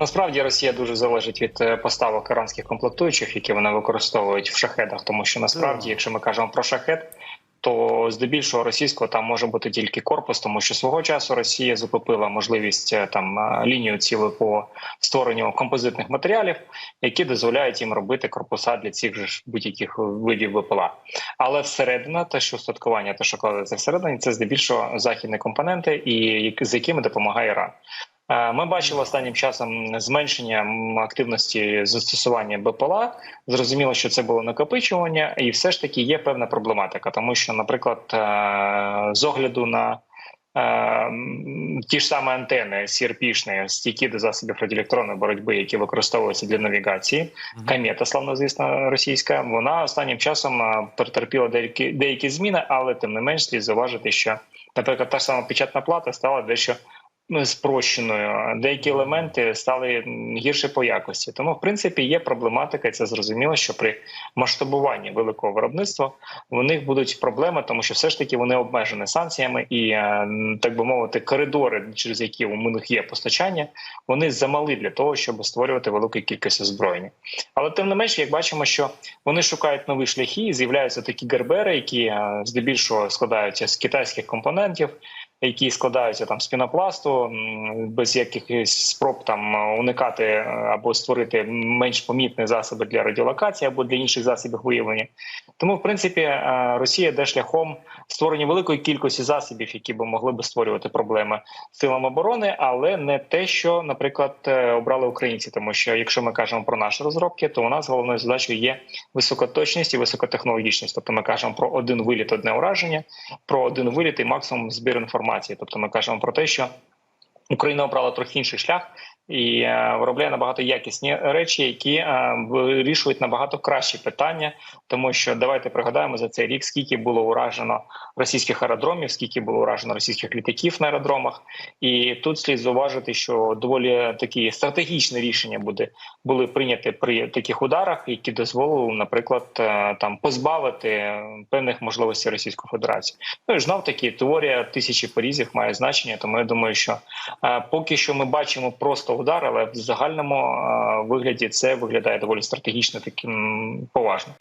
Насправді Росія дуже залежить від е, поставок іранських комплектуючих, які вони використовують в шахедах. Тому що насправді, якщо ми кажемо про шахет, то здебільшого російського там може бути тільки корпус, тому що свого часу Росія закупила можливість е, там е, лінію цілу по створенню композитних матеріалів, які дозволяють їм робити корпуса для цих же ж будь-яких видів ВПЛА. Але всередина, те, що устаткування, те, що кладеться всередині, це здебільшого західні компоненти, і з якими допомагає Іран. Е, Ми бачили останнім часом зменшення активності застосування БПЛА. Зрозуміло, що це було накопичування, і все ж таки є певна проблематика, тому що, наприклад, е, з огляду на е, ті ж самі антени CRP-шні, стійкі до засобів радіоелектронної боротьби, які використовуються для навігації, камета, славно звісно, російська, вона останнім часом перетерпіла деякі деякі зміни, але тим не менш слід зауважити, що, наприклад, та ж сама печатна плата стала дещо ну, спрощеною. Деякі елементи стали гірше по якості. Тому, в принципі, є проблематика, і це зрозуміло, що при масштабуванні великого виробництва у них будуть проблеми, тому що все ж таки вони обмежені санкціями, і е, так би мовити, коридори, через які у них є постачання, вони замали для того, щоб створювати велику кількість озброєння. Але тим не менш, як бачимо, що вони шукають нові шляхи, і з'являються такі гербери, які е, здебільшого складаються з китайських компонентів, які складаються там з пінопласту, без якихось спроб там уникати е, або створити менш помітні засоби для радіолокації або для інших засобів виявлення. Тому, в принципі, е, Росія йде шляхом створення великої кількості засобів, які б могли би створювати проблеми силам оборони, але не те, що, наприклад, е, обрали українці. Тому що якщо ми кажемо про наші розробки, то у нас головною задачею є високоточність і високотехнологічність. Тобто ми кажемо про один виліт, одне ураження, про один виліт і максимум збір інформації. Тобто ми кажемо про те, що Україна обрала трохи інший шлях і е, виробляє набагато якісні речі, які е, вирішують набагато кращі питання, тому що давайте пригадаємо за цей рік, скільки було уражено російських аеродромів, скільки було уражено російських літаків на аеродромах. І тут слід зауважити, що доволі такі стратегічні рішення буде були прийняті при таких ударах, які дозволили, наприклад, е, там позбавити певних можливостей Російської Федерації. Ну і знов таки теорія тисячі порізів має значення. Тому я думаю, що поки що ми бачимо просто удар, але в загальному е, вигляді це виглядає доволі стратегічно таким поважно.